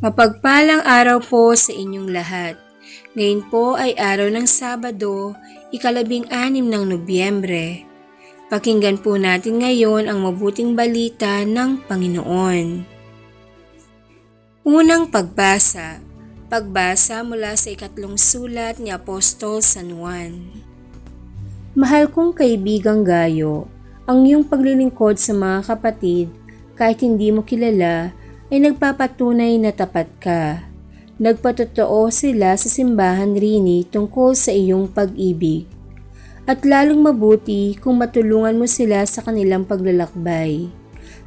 Mapagpalang araw po sa inyong lahat. Ngayon po ay araw ng Sabado, ikalabing anim ng Nobyembre. Pakinggan po natin ngayon ang mabuting balita ng Panginoon. Unang pagbasa. Pagbasa mula sa ikatlong sulat ni Apostol San Juan. Mahal kong kaibigang Gayo, ang iyong paglilingkod sa mga kapatid, kahit hindi mo kilala, ay nagpapatunay na tapat ka. Nagpatotoo sila sa simbahan rini tungkol sa iyong pag-ibig. At lalong mabuti kung matulungan mo sila sa kanilang paglalakbay,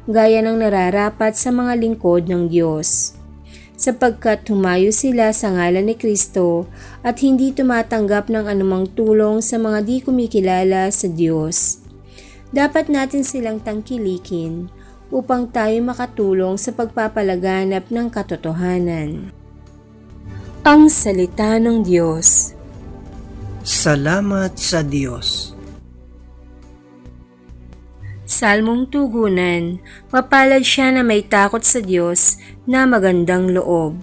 gaya ng nararapat sa mga lingkod ng Diyos. Sapagkat humayo sila sa ngalan ni Kristo at hindi tumatanggap ng anumang tulong sa mga di kumikilala sa Diyos. Dapat natin silang tangkilikin upang tayo makatulong sa pagpapalaganap ng katotohanan. Ang Salita ng Diyos Salamat sa Diyos. Salmong Tugunan Mapalad siya na may takot sa Diyos na magandang loob.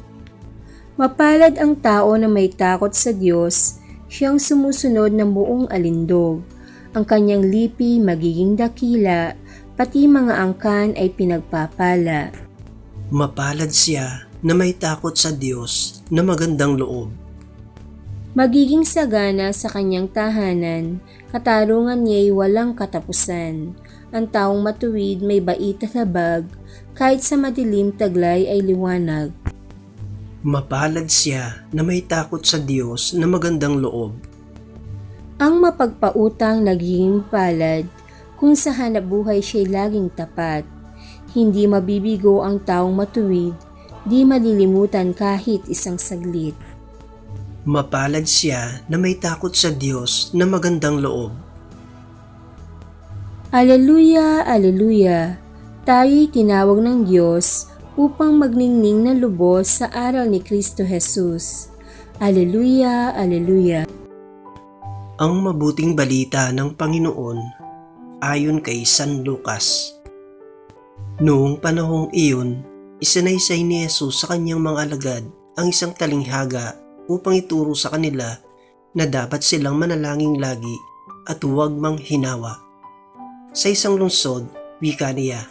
Mapalad ang tao na may takot sa Diyos, siyang sumusunod ng buong alindog. Ang kanyang lipi magiging dakila, pati mga angkan ay pinagpapala. Mapalad siya na may takot sa Diyos na magandang loob. Magiging sagana sa kanyang tahanan, katarungan niya'y walang katapusan. Ang taong matuwid may bait at habag, kahit sa madilim taglay ay liwanag. Mapalad siya na may takot sa Diyos na magandang loob. Ang mapagpautang nagiging palad, kung sa hanap buhay siya'y laging tapat. Hindi mabibigo ang taong matuwid, di malilimutan kahit isang saglit. Mapalad siya na may takot sa Diyos na magandang loob. Aleluya, aleluya! Tayo'y tinawag ng Diyos upang magningning ng lubos sa aral ni Kristo Jesus. Aleluya, aleluya! Ang mabuting balita ng Panginoon ayon kay San Lucas. Noong panahong iyon, isinaysay ni Jesus sa kanyang mga alagad ang isang talinghaga upang ituro sa kanila na dapat silang manalangin lagi at huwag mang hinawa. Sa isang lungsod, wika niya,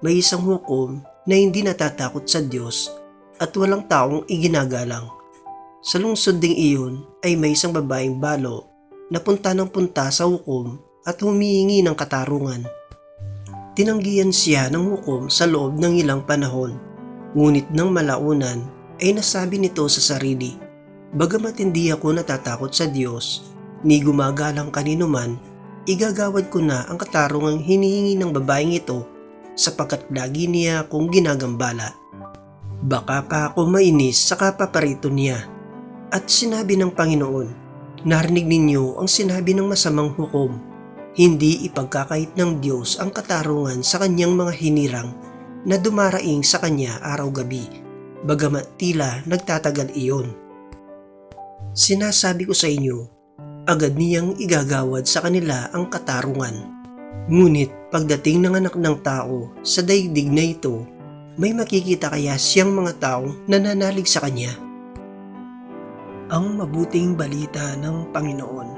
may isang hukom na hindi natatakot sa Diyos at walang taong iginagalang. Sa lungsod ding iyon ay may isang babaeng balo na punta ng punta sa hukom at humihingi ng katarungan. Tinanggihan siya ng hukom sa loob ng ilang panahon, ngunit nang malaunan ay nasabi nito sa sarili, Bagamat hindi ako natatakot sa Diyos, ni gumagalang kanino man, igagawad ko na ang katarungang hinihingi ng babaeng ito sapagkat lagi niya akong ginagambala. Baka pa ako mainis sa kapaparito niya. At sinabi ng Panginoon, narinig ninyo ang sinabi ng masamang hukom, hindi ipagkakait ng Diyos ang katarungan sa kanyang mga hinirang na dumaraing sa kanya araw-gabi, bagamat tila nagtatagal iyon. Sinasabi ko sa inyo, agad niyang igagawad sa kanila ang katarungan. Ngunit pagdating ng anak ng tao sa daigdig na ito, may makikita kaya siyang mga taong nananalig sa kanya? Ang mabuting balita ng Panginoon.